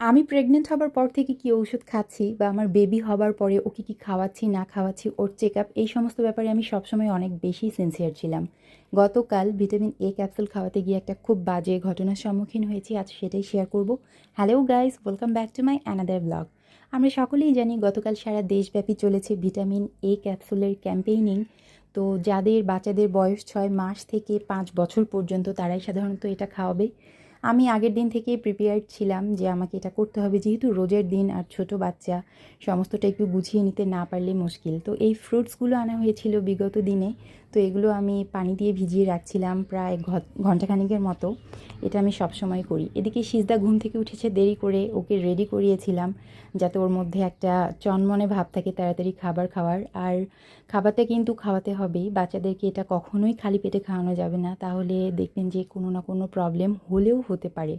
আমি প্রেগনেন্ট হবার পর থেকে কি ওষুধ খাচ্ছি বা আমার বেবি হবার পরে ওকে কি খাওয়াচ্ছি, না খাওয়াচ্ছি, ওর চেক আপ এই সমস্ত ব্যাপারে আমি সবসময় অনেক বেশি সিনসিয়ার ছিলাম। গতকাল ভিটামিন এ ক্যাপসুল খাওয়াতে গিয়ে একটা খুব বাজে ঘটনার সম্মুখীন হয়েছি, আজ সেটাই শেয়ার করব। Hello guys welcome back to my another blog আমরা সকলেই জানি গতকাল সারা দেশব্যাপী চলেছে ভিটামিন এ ক্যাপসুলের ক্যাম্পেইনিং তো যাদের বাচ্চাদের বয়স ছয় মাস থেকে পাঁচ বছর পর্যন্ত তারাই সাধারণত এটা খাওয়াবে। আমি আগের দিন থেকে প্রিপেয়ার্ড ছিলাম যে আমাকে এটা করতে হবে। যেহেতু রোজের দিন আর ছোট বাচ্চা, সমস্তটা একটু গুছিয়ে নিতে না পারলে মুশকিল। তো এই ফ্রুটসগুলো আনা হয়েছিল বিগত দিনে। তো এগুলো আমি পানি দিয়ে ভিজিয়ে রাখছিলাম প্রায় ঘন্টাখানিকের মতো। এটা আমি সবসময় করি। এদিকে সিজদা ঘুম থেকে উঠেছে, দেরি করে ওকে রেডি করিয়েছিলাম যাতে ওর মধ্যে একটা চনমনে ভাব থাকে তাড়াতাড়ি খাবার খাওয়ার। আর খাবারটা কিন্তু খাওয়াতে হবেই। বাচ্চাদেরকে এটা কখনোই খালি পেটে খাওয়ানো যাবে না। তাহলে দেখবেন যে কোনো না কোনো প্রবলেম হলেও হতে পারে।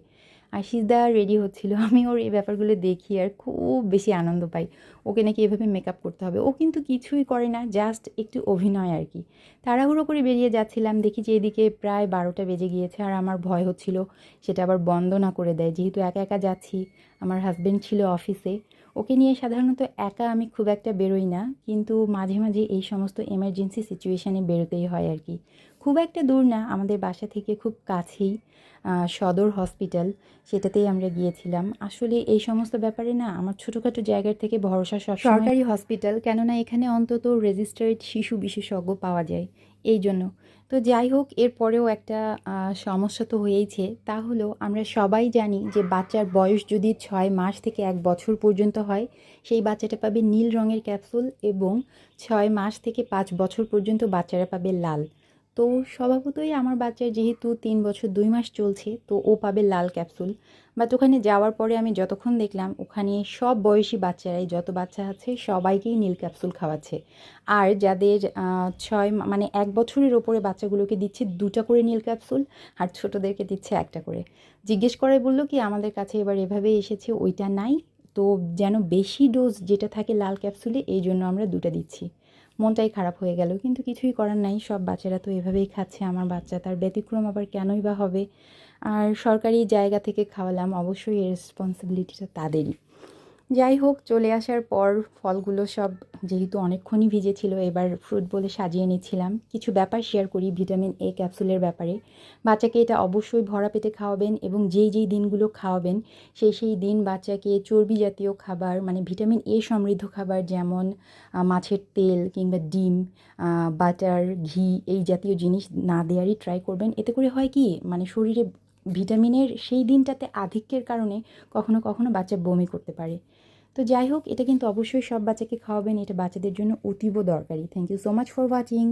আর সিজদা রেডি হচ্ছিল। আমি ওর এই ব্যাপারগুলো দেখি আর খুব বেশি আনন্দ পাই। ওকে নাকি এভাবে মেকআপ করতে হবে। ও কিন্তু কিছুই করে না জাস্ট একটু অভিনয় আর কি। তাড়াহুড়ো করে বেরিয়ে যাচ্ছিলাম। দেখি যে এদিকে প্রায় বারোটা বেজে গিয়েছে আর আমার ভয় হচ্ছিল। সেটা আবার বন্ধ না করে দেয়। যেহেতু একা একা যাচ্ছি আমার হাজব্যান্ড ছিল অফিসে ওকে নিয়ে সাধারণত একা আমি খুব একটা বেরোই না, কিন্তু মাঝে মাঝে এই সমস্ত এমার্জেন্সি সিচুয়েশানে বেরোতেই হয় আর কি। খুব একটা দূর না, আমাদের বাসা থেকে খুব কাছেই সদর হসপিটাল সেটাতেই আমরা গিয়েছিলাম। আসলে এই সমস্ত ব্যাপারে না, আমার ছোটোখাটো জায়গার থেকে ভরসা সরকারি হসপিটাল কেননা এখানে অন্তত রেজিস্টার্ড শিশু বিশেষজ্ঞ পাওয়া যায়। এই জন্য তো যাই হোক এরপরেও একটা সমস্যা তো হয়েইছে। তা হলো আমরা সবাই জানি যে বাচ্চার বয়স যদি ছয় মাস থেকে এক বছর পর্যন্ত হয়, সেই বাচ্চাটা পাবে নীল রঙের ক্যাপসুল এবং ছয় মাস থেকে পাঁচ বছর পর্যন্ত বাচ্চারা পাবে লাল। তো স্বভাবতই আমার বাচ্চার যেহেতু তিন বছর দুই মাস চলছে, তো ও পাবে লাল ক্যাপসুল। বাট ওখানে যাওয়ার পরে আমি যতক্ষণ দেখলাম, ওখানে সব বয়সী বাচ্চারাই, যত বাচ্চা আছে, সবাইকেই নীল ক্যাপসুল খাওয়াচ্ছে। আর যাদের ছয় মানে এক বছরের ওপরে বাচ্চাগুলোকে দিচ্ছে দুটা করে নীল ক্যাপসুল, আর ছোটোদেরকে দিচ্ছে একটা করে। জিজ্ঞেস করে বলল কি, আমাদের কাছে এবার এভাবে এসেছে, ওইটা নাই। তো যেন বেশি ডোজ যেটা থাকে লাল ক্যাপসুলে, এই জন্য আমরা দুটা দিচ্ছি। মনটাই খারাপ হয়ে গেল। কিন্তু কিছুই করার নাই, সব বাচ্চারা তো এভাবেই খাচ্ছে, আমার বাচ্চা তার ব্যতিক্রম আবার কেনই বা হবে? আর সরকারি জায়গা থেকে খাওয়ালাম, অবশ্যই এর রেসপন্সিবিলিটিটা তাদেরই। যাই হোক, চলে আসার পর ফলগুলো সব যেহেতু অনেকক্ষণই ভিজেছিল, এবার ফ্রুট বলে সাজিয়ে নিচ্ছিলাম। কিছু ব্যাপার শেয়ার করি ভিটামিন এ ক্যাপসুলের ব্যাপারে। বাচ্চাকে এটা অবশ্যই ভরা পেতে খাওয়াবেন এবং যেই যেই দিনগুলো খাওয়াবেন, সেই সেই দিন বাচ্চাকে চর্বি জাতীয় খাবার মানে ভিটামিন এ সমৃদ্ধ খাবার যেমন মাছের তেল কিংবা ডিম বাটার ঘি, এই জাতীয় জিনিস না দেওয়ারই ট্রাই করবেন। এতে করে হয় কি মানে শরীরে ভিটামিনের সেই দিনটাতে আধিক্যের কারণে কখনো কখনো বাচ্চা বমি করতে পারে। তো যাই হোক, এটা কিন্তু অবশ্যই সব বাচ্চাকে খাওয়াবেন, এটা বাচ্চাদের জন্য অতীব দরকারি। Thank you so much for watching